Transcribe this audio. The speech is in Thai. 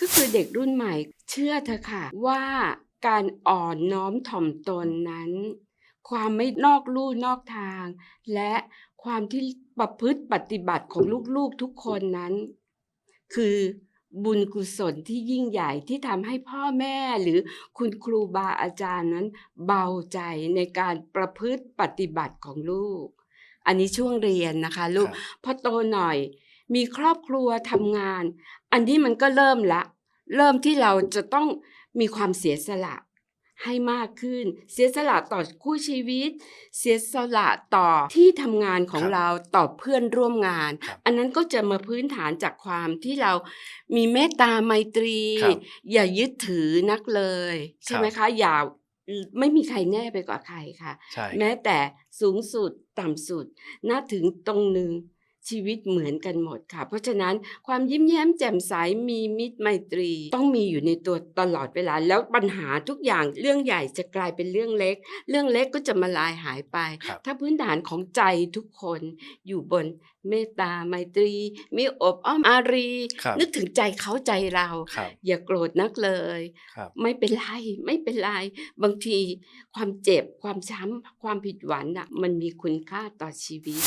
ก็คือเด็กรุ่นใหม่เชื่อเถอะค่ะ ว่าการอ่อนน้อมถ่อมตนนั้น ความไม่นอกลู่นอกทาง และความที่ประพฤติปฏิบัติของลูกๆทุกคนนั้น คือบุญกุศลที่ยิ่งใหญ่ที่ทำให้พ่อแม่หรือคุณครูบาอาจารย์นั้น เบาใจในการประพฤติปฏิบัติของลูก อันนี้ช่วงเรียนนะคะ ลูกครับพอโตหน่อย มีครอบครัวทำงาน อันนี้มันก็เริ่มละ เริ่มที่เราจะต้องมีความเสียสละให้มากขึ้น เสียสละต่อคู่ชีวิต เสียสละต่อที่ทำงานของครับเราต่อเพื่อนร่วมงานครับอันนั้นก็จะมาพื้นฐานจากความที่เรามีเมตตาไมตรีครับอย่ายึดถือนักเลย ใช่ไหมครับคะ อย่าไม่มีใครแน่ไปกว่าใครค่ะใช่แม้แต่สูงสุดต่ำสุดน่าถึงตรงหนึ่ง ชีวิตเหมือนกันหมดค่ะ เพราะฉะนั้นความยิ้มแย้มแจ่มใสมีมิตรไมตรี ต้องมีอยู่ในตัวตลอดเวลา แล้วปัญหาทุกอย่างเรื่องใหญ่จะกลายเป็นเรื่องเล็ก เรื่องเล็กก็จะมาลายหายไป ครับ ถ้าพื้นฐานของใจทุกคนอยู่บนเมตตาไมตรี มีอบอ้อมอารี ครับ นึกถึงใจเขาใจเรา ครับ อย่าโกรธนักเลย ครับ ไม่เป็นไรไม่เป็นไร บางทีความเจ็บความช้ำความผิดหวังน่ะมันมีคุณค่าต่อชีวิต